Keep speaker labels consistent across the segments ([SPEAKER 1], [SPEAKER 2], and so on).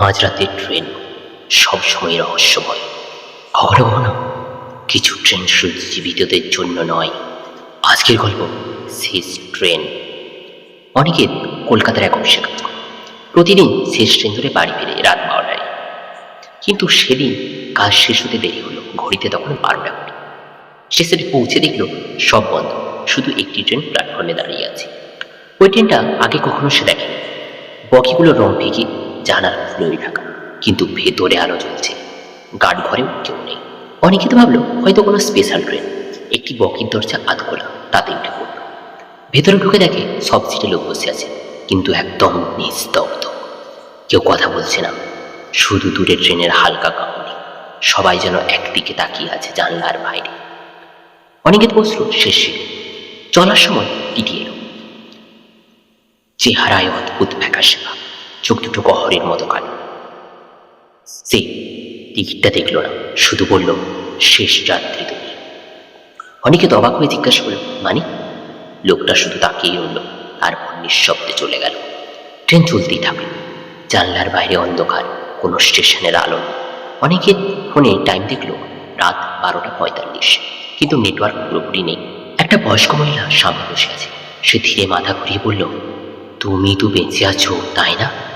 [SPEAKER 1] মাঝরাতের train সবসময় রহস্যময়। কখনো কখনো কিছু ট্রেন শুধু জীবিতদের জন্য নয়। আজকের গল্প, শেষ ট্রেন। অনেকে কলকাতার এক অফিসে কাজ করে প্রতিদিন শেষ ট্রেন ধরে বাড়ি ফিরে রাত বারোটায়। কিন্তু সেদিন কাজ শেষ হতে দেরি হলো। ঘড়িতে তখন বারোটা কুড়ি। স্টেশনে পৌঁছে দেখল সব বন্ধ। শুধু একটি ট্রেন প্ল্যাটফর্মে দাঁড়িয়ে আছে। ওই ট্রেনটা আগে কখনো সে দেখেনি। বগিগুলো রং ফিকে জানার ফুলোই ঢাকা কিন্তু ভেতরে আলো জ্বলছে। গার্ড ঘরেও কেউ নেই। অনেকে তো ভাবলো, হয়তো কোনো স্পেশাল ট্রেন একটি বকির দরজা আধ খোলা তাতে উঠে পড়ল। ভেতরে ঢুকে দেখে সব সিটে লোক বসে আছে, কিন্তু একদম নিস্তব্ধ। কেউ কথা বলছে না। শুধু দূরে ট্রেনের হালকা কাঁপুনি। সবাই যেন একদিকে তাকিয়ে আছে জানলার বাইরে। অনেকে বসল শেষ সিটে। চলার সময় এলো। চেহারায় অদ্ভুত ফ্যাকাশে ভাব। চোখ দুটো গহরের মতো কালো। সে টিকিটটা দেখল না, শুধু বলল, শেষ যাত্রী তুমি। অনেকে অবাক হয়ে জিজ্ঞাসা করল মানে? লোকটা শুধু তাকিয়ে রইল, তারপর নিঃশব্দে চলে গেল। ট্রেন চলতেই থাকল জানলার বাইরে অন্ধকার, কোনো স্টেশনের আলো অনেকে ফোনে টাইম দেখল, রাত বারোটা পঁয়তাল্লিশ। কিন্তু নেটওয়ার্ক পুরোপুরি নেই। একটা বয়স্ক মহিলা সামনে বসে আছে। সে ধীরে মাথা ঘুরিয়ে বলল, তুমি তো বেঁচে আছো, তাই না?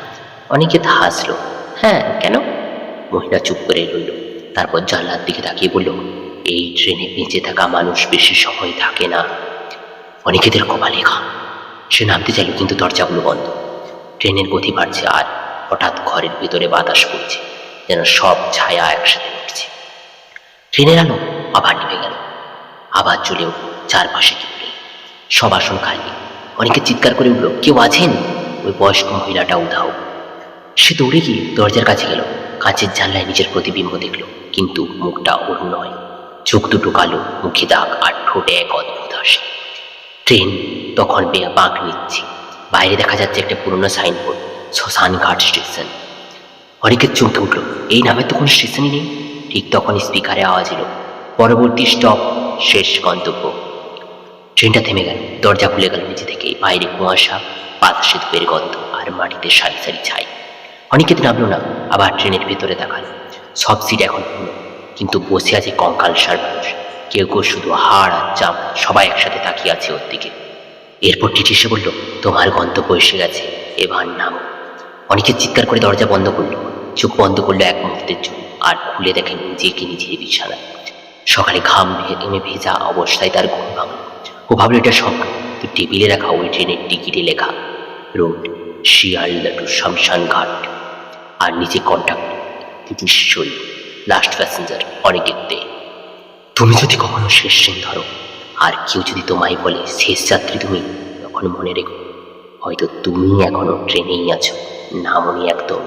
[SPEAKER 1] অনেকে তা হাসলো। হ্যাঁ কেন? মহিলা চুপ করে রইল। তারপর জানলার দিকে তাকিয়ে বলল, এই ট্রেনে বেঁচে থাকা মানুষ বেশি সময় থাকে না। অনেকেদের কপালে ঘাম সে নামতে চাইল, কিন্তু দরজাগুলো বন্ধ। ট্রেনের গতি বাড়ছে আর হঠাৎ ঘরের ভিতরে বাতাস পড়ছে যেন সব ছায়া একসাথে উঠছে। ট্রেনের আলো আবার নিভে গেল। আবার চলে উঠল, চারপাশে কেউ নেই। সব আসন খালি। অনেকে চিৎকার করে উঠল, কেউ আছেন? ওই বয়স্ক মহিলাটা উধাও। সে দৌড়ে গিয়ে দরজার কাছে গেল। কাঁচের জানলায় নিজের প্রতিবিম্ব দেখল, কিন্তু মুখটা ওর নয়। চোখ দুটো কালো, মুখে দাগ আর ঠোঁটে এক অদ্ভুত হাসি। ট্রেন তখন বাঁক নিচ্ছে। বাইরে দেখা যাচ্ছে একটা পুরনো সাইনবোর্ড শ্মশান ঘাট স্টেশন অনেকের চমকে উঠল। এই নামে তো কোনো স্টেশনই নেই। ঠিক তখন স্পিকারে আওয়াজ এলো। পরবর্তী স্টপ, শেষ গন্তব্য। ট্রেনটা থেমে গেল। দরজা খুলে গেল নিচে থেকে। বাইরে কুয়াশা বাতাসে ধূপের গন্ধ আর মাটিতে সারি সারি ছাই। অনেকে নামলো না, আবার ট্রেনের ভেতরে দেখাল। সব সিট এখন পুরো কিন্তু বসে আছে কঙ্কাল সার মানুষ। কেউ কেউ শুধু হাড় আর চাপ সবাই একসাথে তাকিয়ে আছে ওর দিকে। এরপর টিটি এসে বলল, তোমার গন্তব্য এসে গেছে এবার নামো অনেকে চিৎকার করে দরজা বন্ধ করল, চোখ বন্ধ করল এক মুহূর্তের জন্য, আর খুলে দেখেন নিজেকে নিজের বিছানা সকালে ঘাম এমে ভেজা অবস্থায় তার ঘুম ভাঙল। ও ভাবলো, এটা স্বপ্ন তো টেবিলে রাখা ওই ট্রেনের টিকিটে লেখা, রোড শিয়ালদা টু শামশান ঘাট আর নিচে কন্ট্যাক্ট নিশ্চয়ই লাস্ট প্যাসেঞ্জার অনেক দেখতে তুমি যদি কখনো শেষ ট্রেন ধরো, আর কেউ যদি তোমায় বলে, শেষ যাত্রী তুমি, তখন মনে রেখো, হয়তো তুমি এখনও ট্রেনেই আছো, নামনি একদম।